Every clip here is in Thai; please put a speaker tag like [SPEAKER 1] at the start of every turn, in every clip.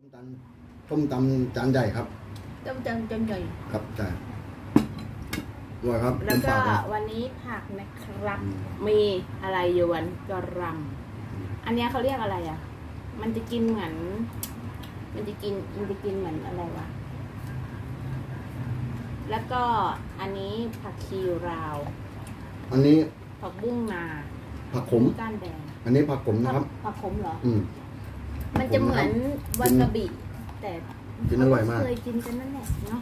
[SPEAKER 1] ต้มตำต้มตำจานใหญ่ครับ
[SPEAKER 2] ต้มจังจังใหญ่
[SPEAKER 1] ครับใช่อร่อยครับ
[SPEAKER 2] แล้ว
[SPEAKER 1] เต็ม
[SPEAKER 2] ก็
[SPEAKER 1] ปากเลย
[SPEAKER 2] วันนี้ผักนะครับ
[SPEAKER 1] อืม
[SPEAKER 2] มีอะไรยวนกระหลำอันเนี้ยเขาเรียกอะไรอะ มันจะกินเหมือน มันจะกินมันจะกินเหมือนอะไรวะ แล้วก็อันนี้ผักชีราว
[SPEAKER 1] อันนี้
[SPEAKER 2] ผักบุ้งนา
[SPEAKER 1] ผักขม
[SPEAKER 2] ก้านแดง
[SPEAKER 1] อันนี้ผักขมนะครับ
[SPEAKER 2] ผักขมเหรอ
[SPEAKER 1] อืม
[SPEAKER 2] มันจะเหมือนวาซาบิแต่
[SPEAKER 1] กินอร่อยมาก
[SPEAKER 2] เคยกินกันนั่นแหละเนาะ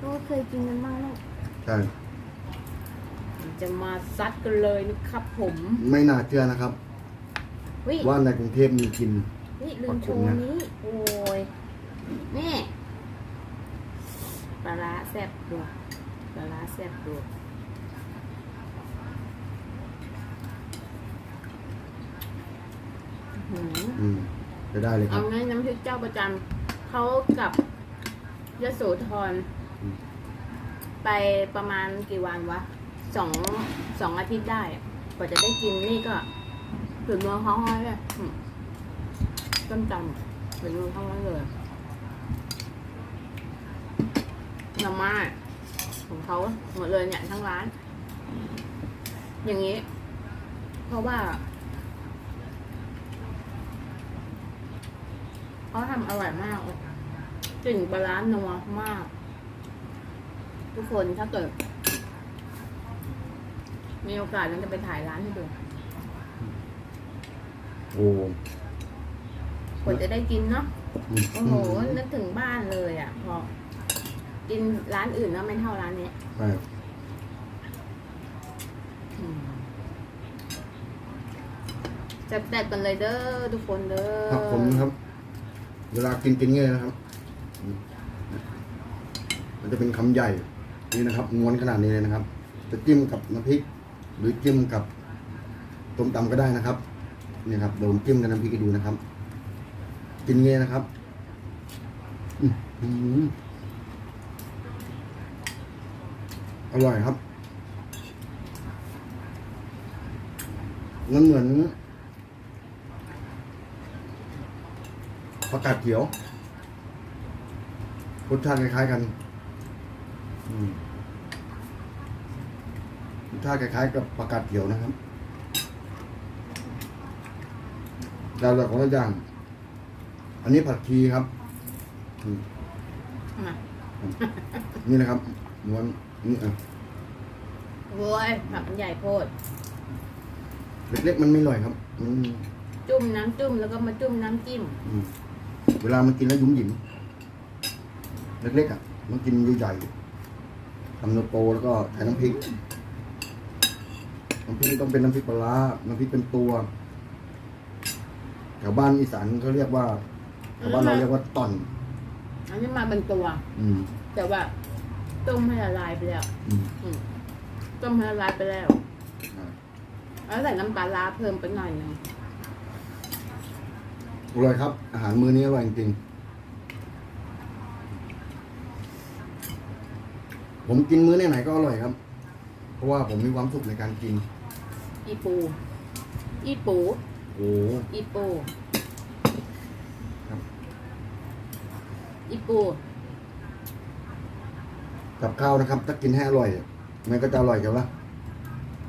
[SPEAKER 2] ก็เคยกินกันบ้างแล้ว
[SPEAKER 1] ใช่
[SPEAKER 2] จะมาซัดกันเลยนะครับ ผม
[SPEAKER 1] ไม่น่าเชื่อนะครับ
[SPEAKER 2] วิ
[SPEAKER 1] ว่าในกรุงเทพมีกิน
[SPEAKER 2] วิลืมโช
[SPEAKER 1] ขอบคุณ
[SPEAKER 2] ว์
[SPEAKER 1] นะ
[SPEAKER 2] นี้ โอ้ยนี่ปลาร้าแซ่บด้วยปลาร้าแซ่บด้วยอื้อหือ
[SPEAKER 1] อืม จะได้เลยค
[SPEAKER 2] เอา
[SPEAKER 1] รับ
[SPEAKER 2] ไงน้ำพริกเจ้าประจำเขากับยโสธร
[SPEAKER 1] อืม
[SPEAKER 2] ไปประมาณกี่วันวะสองสองอาทิตย์ได้อะกว่าจะได้กินนี่ก็ถือมือเขาห้อยเลยอืมต้มจำถือมือเขาห้อยเลยหน่อไม้ของเขาหมดเลยเนี่ยทั้งร้าน อย่างนี้ เพราะว่า เขาทำอร่อยมากเลยกลิ่นปลาร้านัวมาก ทุกคนถ้าเกิด มีโอกาสเราจะไปถ่ายร้านให้ดู
[SPEAKER 1] โอ้
[SPEAKER 2] กว่าจะได้กินเนาะ
[SPEAKER 1] อืม
[SPEAKER 2] โอ้โหนึกถึงบ้านเลยอะ พอ กินร้านอื่นแล้วไม่เท่าร้านนี้
[SPEAKER 1] ใช่
[SPEAKER 2] อืมจะแตกกันเลยเด้อทุกคนเด้อ
[SPEAKER 1] ผักขมนะครับ เวลากินกินเงี้ยนะครับ มันจะเป็นคำใหญ่นี่นะครับม้วนขนาดนี้เลยนะครับ จะจิ้มกับน้ำพริก หรือจิ้มกับต้มตำก็ได้นะครับนี่ครับเดี๋ยวผมจิ้มกับน้ำพริกให้ดูนะครับ กินเงี้ยนะครับอื้อหืออร่อยครับมันเหมือน ผักกาดเขียวรสชาติคล้ายๆกันอืมรสชาติคล้ายๆกับผักกาดเขียวนะครับแล้วแต่ของละอย่าง อันนี้ผัดชีครับอืม
[SPEAKER 2] มา
[SPEAKER 1] นี่นะครับม้วนนี่อะ
[SPEAKER 2] โว้ยผักมันใหญ่โพด
[SPEAKER 1] เล็กๆมันไม่อร่อยครับอืม
[SPEAKER 2] จุ่มน้ำจุ่มแล้วก็มาจุ่มน้ำจิ้ม
[SPEAKER 1] อืม เวลามันกินแล้วยุ่มหยิมเล็กๆอะ มันกินใหญ่ๆทำโนโตแล้วก็ใส่น้ำพริก น้ำพริกต้องเป็นน้ำพริกปลาร้าน้ำพริกเป็นตัว แถวบ้านอีสานเขาเรียกว่าแถวบ้านเราเรียกว่าต่อน
[SPEAKER 2] อันนี้มาเป็นตัว
[SPEAKER 1] อืม
[SPEAKER 2] แต่ว่า ต้มให้ละลายไปแล้ว
[SPEAKER 1] อืม
[SPEAKER 2] อืมต้มให้ละลายไปแล้ว
[SPEAKER 1] อ่า
[SPEAKER 2] แล้วใส่น้ำปลาร้าเพิ่มไปหน่อยหนึง
[SPEAKER 1] อร่อยครับ อาหารมื้อนี้อร่อยจริงๆผมกินมื้อไหนๆก็อร่อยครับ เพราะว่าผมมีความสุขในการกิน
[SPEAKER 2] อีปู อีปู
[SPEAKER 1] โอ้
[SPEAKER 2] อีปู
[SPEAKER 1] ครับ
[SPEAKER 2] อีปู
[SPEAKER 1] กับข้าวนะครับ ถ้ากินให้อร่อย มันก็จะอร่อยใช่ปะ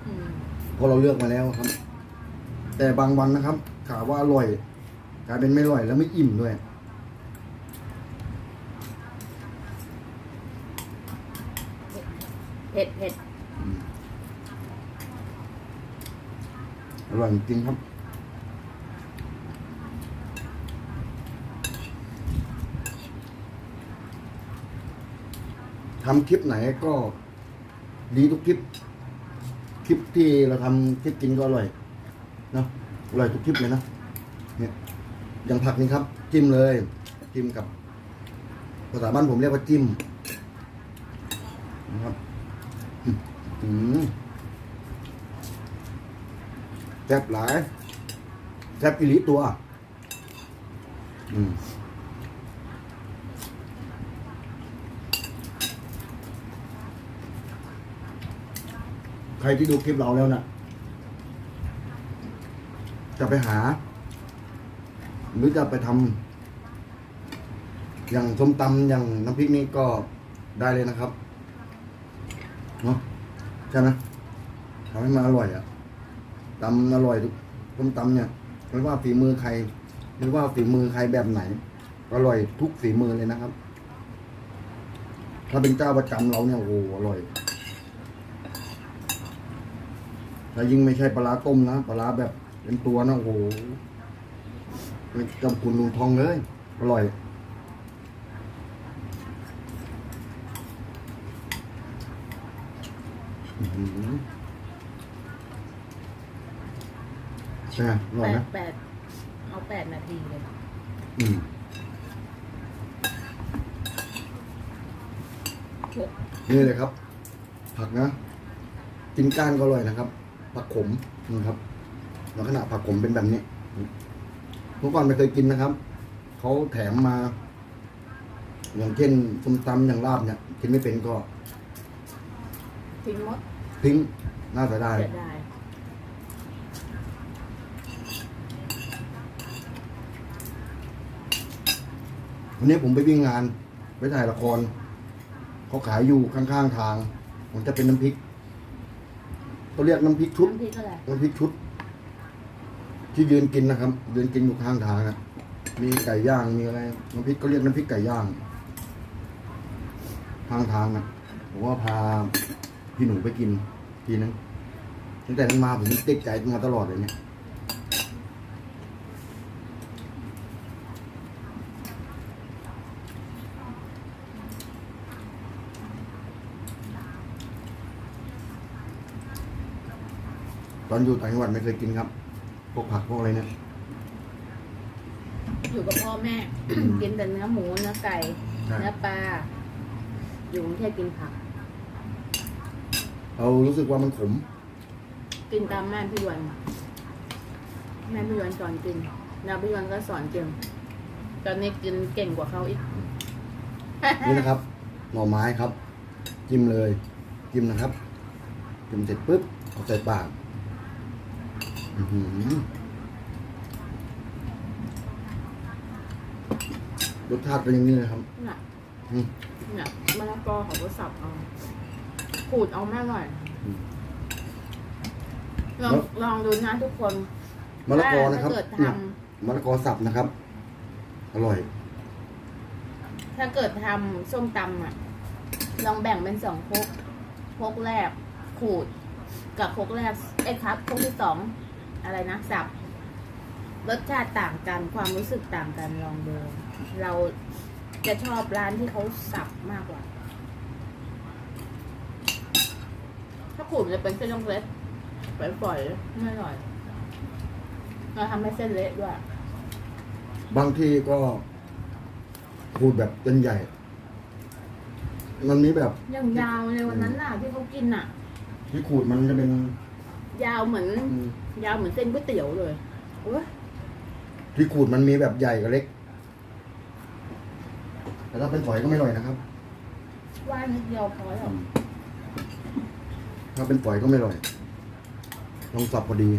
[SPEAKER 2] อืม
[SPEAKER 1] เพราะเราเลือกมาแล้วครับ แต่บางวันนะครับข่าวว่าอร่อย กลายเป็นไม่อร่อยแล้วไม่อิ่มด้วย
[SPEAKER 2] เผ็ดเผ็ด
[SPEAKER 1] อืมอร่อยจริงๆครับทำคลิปไหนก็ดีทุกคลิป คลิปที่เราทำคลิปกินก็อร่อยเนาะอร่อยทุกคลิปเลยนะเนี่ย อย่างผักนี่ครับ จิ้มเลย จิ้มกับ ภาษาบ้านผมเรียกว่าจิ้มนะครับอืมแซ่บหลายแซ่บอิลิตัว อืมใครที่ดูคลิปเราแล้วนะ่ะ จะไปหา หรือจะไปทอย่างส้มตำอย่างน้ำพริกนี่ก็ได้เลยนะครับเนาะใช่ไหมทำให้มันอร่อยอะตำอร่อยทุกส้มตำเนี่ยไม่ว่าฝีมือใครไม่ว่าฝีมือใครแบบไหนอร่อยทุกฝีมือเลยนะครับ ถ้าเป็นเจ้าประจำเราเนี่ยโอ้โหอร่อยถ้ายิ่งไม่ใช่ปลาต้มนะปลาร้าแบบเป็นตัวนะโอ้โห เป็นจำคุณลุงทองเลย อร่อยอื้อหือใช่ไหมอร่อย
[SPEAKER 2] แป
[SPEAKER 1] นะ
[SPEAKER 2] ดแปดเอาแปดนาทีเลย
[SPEAKER 1] อืมนี่เลยครับ ผักนะ กินก้านก็อร่อยนะครับ ผักขมนะครับลักษณะผักขมเป็นแบบนี้ เมื่อก่อนไม่เคยกินนะครับ เขาแถมมา อย่างเช่นส้มตำอย่างลาบเนี่ยกินไม่เป็นก็
[SPEAKER 2] ทิ้งหมด
[SPEAKER 1] ทิ้งน่าจะได้
[SPEAKER 2] เสียดาย
[SPEAKER 1] วันนี้ผมไปวิ่งงาน ไปถ่ายละคร เขาขายอยู่ข้างๆทางมันจะเป็นน้ำพริกเขาเรียกน้ำพริกชุด
[SPEAKER 2] น้ำพริกอะไร
[SPEAKER 1] น้ำพริกชุด ที่ยืนกินนะครับ ยืนกินอยู่ข้างทางนะมีไก่ย่างมีอะไรน้ำพริกเขาเรียกน้ำพริกไก่ย่าง ข้างทางนะผมว่าพาพี่หนูไปกินทีนึงตั้งแต่นั้นมาผมติดใจมาตลอดเลยเนี่ยตอนอยู่ต่างจังหวัดไม่เคยกินครับ พวกผักพวกอะไรเนี่ย
[SPEAKER 2] อยู่กับพ่อแม่ กินแต่เนื้อหมูเนื้อไก่
[SPEAKER 1] ใช่
[SPEAKER 2] เนื้อปลาอยู่กรุงเทพกินผัก
[SPEAKER 1] เรารู้สึกว่ามันขม
[SPEAKER 2] กินตามแม่พี่ดวนแม่พี่ดวนสอนกินแล้วพี่ดวนก็สอนกินตอนนี้กินเก่งกว่าเขาอีก
[SPEAKER 1] นี่นะครับ หน่อไม้ครับ จิ้มเลย จิ้มนะครับ จิ้มเสร็จปุ๊บเอาใส่ปากอื้อหือ รสชาติเป็นอย่างนี้เลยครับ
[SPEAKER 2] น่ะ
[SPEAKER 1] อืม
[SPEAKER 2] เนี่ยมะละกอเขาก็สับเอาขูดเอาแม่หน่อย
[SPEAKER 1] อืม
[SPEAKER 2] ลองลองดูนะทุกคน
[SPEAKER 1] มะละกอนะครับ
[SPEAKER 2] ถ้าเกิด
[SPEAKER 1] เนี่ย
[SPEAKER 2] ท
[SPEAKER 1] มะละกอสับนะครับ อร่อย
[SPEAKER 2] ถ้าเกิดทำส้มตำอะ ลองแบ่งเป็นสองครกครกแรกขูด กับครกแรกเอ้ยครับครกที่สอง อะไรนะสับรสชาติต่างกันความรู้สึกต่างกันลองดูเราจะชอบร้านที่เขาสับมากกว่า ถ้าขูดมันจะเป็นเส้นเล็กๆฝอยๆไม่อร่อยเราทำให้เส้นเละด้วย
[SPEAKER 1] บางที่ก็พูดแบบเป็นใหญ่ มันมีแบบ
[SPEAKER 2] อย่างยาวในวันนั้นน่ะที่เขากินน่ะ
[SPEAKER 1] ที่ขูดมันจะเป็น
[SPEAKER 2] ยาวเหมือน
[SPEAKER 1] อืม
[SPEAKER 2] ยาวเหมือนเส้นก๋วยเตี๋ยวเลยโอ้ย
[SPEAKER 1] ที่ขูดมันมีแบบใหญ่กับเล็ก แต่ถ้าเป็นฝอยก็ไม่อร่อยนะครับ
[SPEAKER 2] ว่านิดเดียวพอแล้ว
[SPEAKER 1] ถ้าเป็นฝอยก็ไม่อร่อยต้องสับพอดี